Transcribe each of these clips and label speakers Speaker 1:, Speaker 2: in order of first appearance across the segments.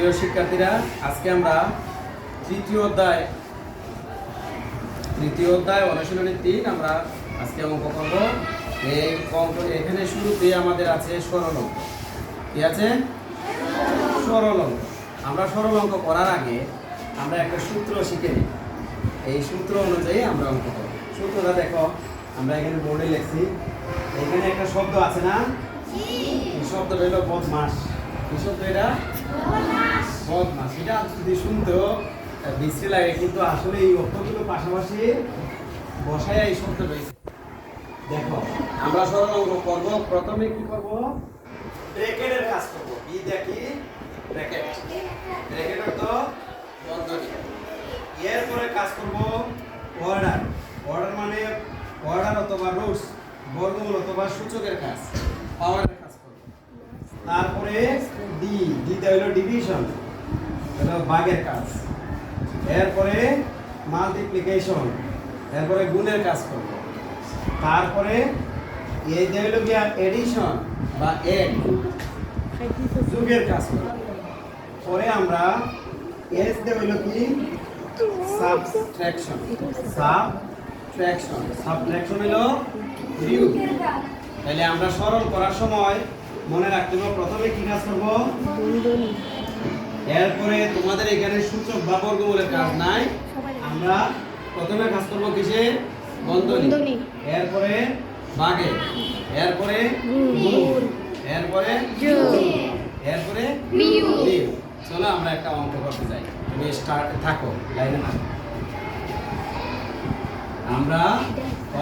Speaker 1: প্রিয় শিক্ষার্থীরা, আজকে আমরা তৃতীয় অধ্যায় তৃতীয় অধ্যায় অনুশীলনী তিন আমরা আজকে অঙ্ক করব। এই অঙ্ক এখানে শুরুতে আমাদের আছে সরল অঙ্ক। কি আছে? সরল অঙ্ক। আমরা সরল অঙ্ক করার আগে আমরা একটা সূত্র শিখে নিই। এই সূত্র অনুযায়ী আমরা অঙ্ক করব। সূত্রটা দেখো, আমরা এখানে বোর্ডে লিখছি। এখানে একটা শব্দ আছে না? এই শব্দটা হলো বদমাস। এই শব্দ এটা? বদমাস, এটা যদি লাগে, কিন্তু আসলে এই পাশাপাশি বসায় এই শব্দ রয়েছে। দেখো, আমরা সরল অঙ্ক প্রথমে কি কাজ দেখি? অর্থ বন্ধনী। এরপরে কাজ করব অর্ডার অর্ডার মানে অর্ডার অথবা রুটস বর্গমূল অথবা সূচকের কাজ। করব তারপরে ডি ডিতে হলো ডিভিশন হলো ভাগের কাজ। এরপরে মাল্টিপ্লিকেশন এরপরে গুণের কাজ করব। তারপরে এই যে হলো গিয়া এডিশন বা এড যোগের কাজ করব। পরে আমরা এস দে হইল কি? সাবট্রাকশন সাবট্রাকশন সাবট্রাকশন হলো তাহলে আমরা সরল করার সময় মনে রাখতে হবে প্রথমে কি কাজ করব? এরপরে তোমাদের এখানে সূচক বা বর্গমূলের কাজ নাই। আমরা প্রথমে কাজ করব কিসে? বন্ধনী। এরপরে বাগে এরপরে। এরপরে
Speaker 2: যোগ।
Speaker 1: এরপরে। চলো আমরা একটা অঙ্ক করতে যাই। তুমি স্টার্ট থাকো লাইনে না আমরা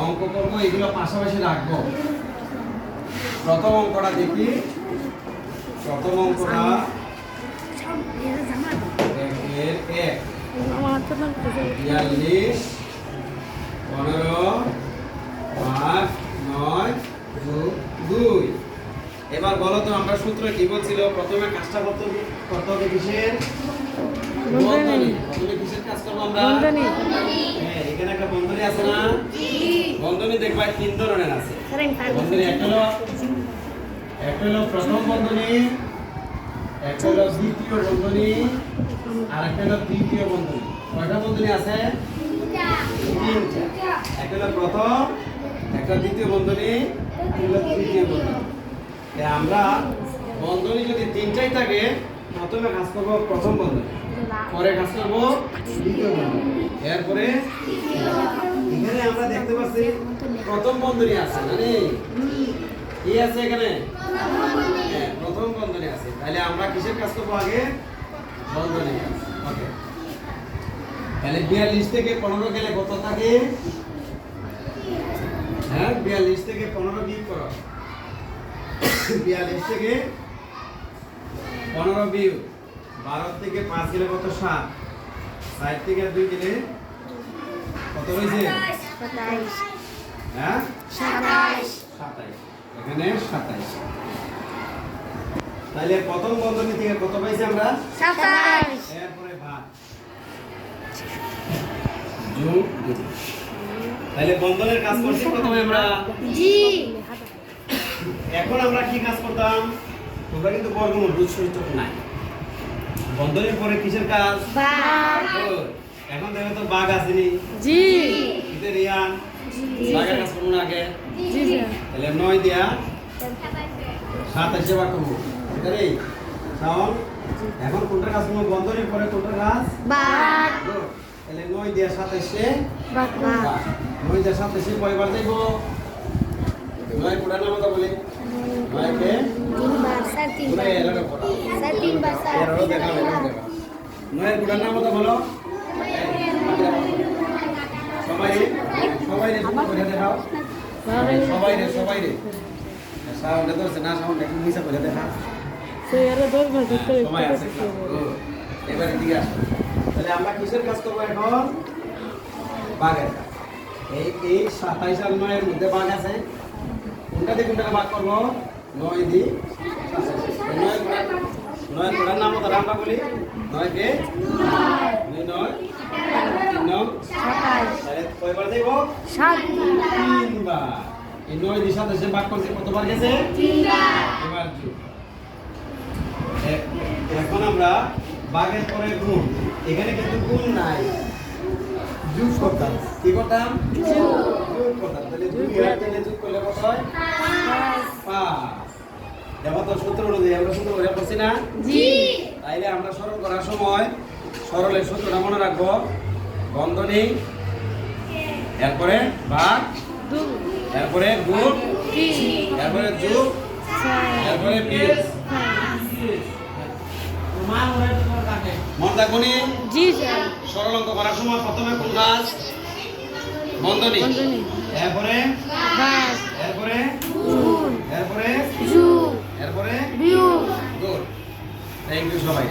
Speaker 1: অঙ্ক করব এগুলো পাশাপাশি রাখব। প্রথম অঙ্কটা দেখি। প্রথম অঙ্কটা একের এক। বিয়াল্লিশ পনেরো পাঁচ নয় দুই। এবার বলো তো আমরা সূত্র কি বলছিল? প্রথমে কাজটা করতে করতে হবে কিসের? বন্ধনী। প্রথমে কিসের কাজ করব আমরা? হ্যাঁ এখানে একটা বন্ধনী আছে না? বন্ধনী দেখবা তিন ধরনের আছে। বন্ধনী একটা হলো একটা হলো প্রথম বন্ধনী একটা হলো দ্বিতীয় বন্ধনী আর একটা হলো তৃতীয় বন্ধনী। কয়টা বন্ধনী আছে? একটা হলো প্রথম একটা দ্বিতীয় বন্ধনী একটা হলো তৃতীয় বন্ধনী। আমরা বন্ধনী যদি তিনটাই থাকে প্রথমে কাজ করব প্রথম বন্ধনী। পরে কাজ করব এরপরে এখানে আমরা দেখতে পাচ্ছি প্রথম বন্ধনী আছে মানে কি আছে এখানে? হ্যাঁ, প্রথম বন্ধনী আছে। তাহলে আমরা কিসের কাজ করব আগে? বন্ধনী তাহলে বিয়াল্লিশ থেকে পনেরো গেলে কত থাকে? হ্যাঁ বিয়াল্লিশ থেকে পনেরো কি করো। বিয়াল্লিশ থেকে পনেরো বিয়োগ বারো থেকে পাঁচ গেলে কত সাত? ষাট থেকে দুই গেলে কত হয়েছে? হ্যাঁ? সাতাইশ। এখানে সাতাইশ। তাহলে প্রথম বন্ধনী থেকে কত পাইছি আমরা? এরপরে ভাগ। যোগ তাহলে বন্ধনের কাজ করছি প্রথমে আমরা। এখন আমরা কি কাজ করতাম? তোমরা কিন্তু বর্গমূল সূচক নাই। বন্ধনের পরে কিসের কাজ? এখন দেখো তো বাঘ আসেনি। ইতে রিয়ান বাঘের কাজ করব না আগে। তাহলে নয় দিয়া। সাতাশে বার করব। এটারে শাওন এখন কোনটা কাজ করব? বন্ধনের পরে কোনটা কাজ. তাহলে নয় দিয়া সাতাশে নয় দিয়া সাতাশে কয়বার দেখব নয় কোটার নাম কথা বলি। নয়কে? দেখা নয়ের সবাই সবাই রে করে দেখাও। সবাই রে সবাই রে। সাউন্ড ধরছে না? সাউন্ড একটু মিশা করে দেখা। সময় আছে তাহলে আমরা কিসের কাজ করব এখন? বাঘের এই এই সাতাইশ আর নয়ের মধ্যে বাঘ আছে। কোনটা দিয়ে কোনটাকে ভাগ করব? নয় দি সাতাইশ। এই নয় কোটার নাম তারা আমরা বলি নয় নয় তিন নয় তাহলে কয়বার দেবো তিনবার এই নয় দি সাতাইশে ভাগ করছে কতবার গেছে এবার এখন আমরা বাঘের পরে গুণ এখানে কিন্তু গুণ নাই যোগ করতাম কি করতাম যোগ করতাম তাহলে দুই তিনে যোগ করলে কত হয় দেখো সূত্র অনুযায়ী আমরা সূত্র করে করছি না? তাইলে আমরা সরল করার সময় সরলের সূত্রটা মনে রাখব। বন্ধনী এরপরে ভাগ এরপরে গুণ? এরপরে যোগ? এরপরে বিয়োগ মন
Speaker 2: জি স্যার
Speaker 1: সরল অঙ্ক করার সময় প্রথমে কোন কাজ? বন্ধনী
Speaker 2: বন্ধনী
Speaker 1: এরপরে? এরপরে? এরপরে? গুণ থ্যাংক ইউ সবাই।